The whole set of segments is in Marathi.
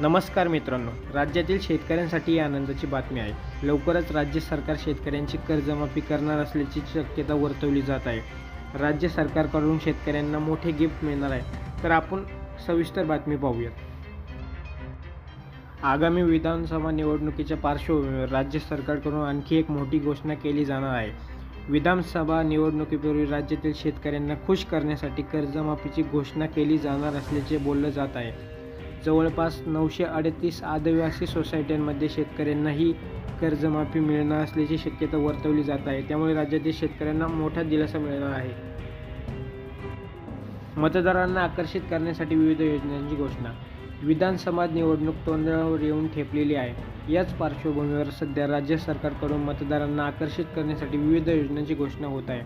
नमस्कार मित्रांनो राज्यातील शेतकऱ्यांसाठी ही आनंदाची बातमी आहे. लवकरच राज्य सरकार शेतकऱ्यांची कर्जमाफी करणार असल्याची शक्यता वर्तवली जात आहे. राज्य सरकारकडून शेतकऱ्यांना मोठे गिफ्ट मिळणार आहे. तर आपण सविस्तर बातमी पाहूयात. आगामी विधानसभा निवडणुकीच्या पार्श्वभूमीवर राज्य सरकारकडून आणखी एक मोठी घोषणा केली जाणार आहे. विधानसभा निवडणुकीपूर्वी राज्यातील शेतकऱ्यांना खुश करण्यासाठी कर्जमाफीची घोषणा केली जाणार असल्याचे बोललं जात आहे. जवळपास नऊशे अडतीस आदिवासी सोसायट्यांमध्ये शेतकऱ्यांनाही कर्जमाफी मिळणार असल्याची शक्यता वर्तवली जात आहे. त्यामुळे राज्यातील शेतकऱ्यांना मोठा दिलासा मिळणार आहे. मतदारांना आकर्षित करण्यासाठी विविध योजनांची घोषणा. विधानसभा निवडणूक तोंडावर येऊन ठेपलेली आहे. याच पार्श्वभूमीवर सध्या राज्य सरकारकडून मतदारांना आकर्षित करण्यासाठी विविध योजनांची घोषणा होत आहे.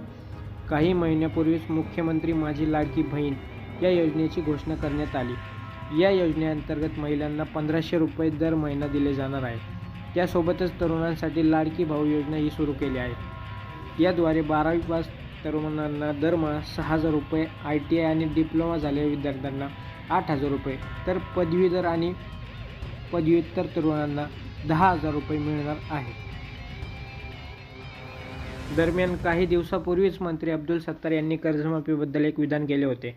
काही महिन्यापूर्वीच मुख्यमंत्री माझी लाडकी बहीण या योजनेची घोषणा करण्यात आली. या योजनेअंतर्गत महिलांना पंधराशे रुपये दर महिना दिले जाणार आहे. त्यासोबतच तरुणांसाठी लाडकी भाऊ योजना ही सुरू केली आहे. याद्वारे बारावी पास तरुणांना दरमहा सहा हजार रुपये आय टी आय आणि डिप्लोमा झालेल्या विद्यार्थ्यांना आठ हजार रुपये तर पदवीधर आणि पदव्युत्तर तरुणांना दहा हजार रुपये मिळणार आहे. दरम्यान काही दिवसापूर्वीच मंत्री अब्दुल सत्तार यांनी कर्जमाफीबद्दल एक विधान केले होते.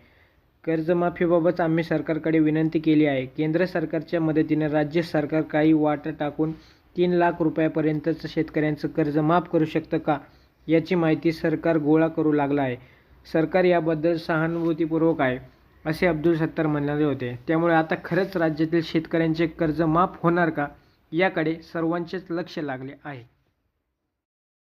कर्जमाफीबाबत आम्ही सरकारकडे विनंती केली आहे. केंद्र सरकारच्या मदतीने राज्य सरकार काही वाटा टाकून तीन लाख रुपयापर्यंतचं शेतकऱ्यांचं कर्ज माफ करू शकतं का याची माहिती सरकार गोळा करू लागला आहे. सरकार याबद्दल सहानुभूतीपूर्वक आहे असे अब्दुल सत्तार म्हणाले होते. त्यामुळे आता खरंच राज्यातील शेतकऱ्यांचे कर्ज माफ होणार का याकडे सर्वांचेच लक्ष लागले आहे.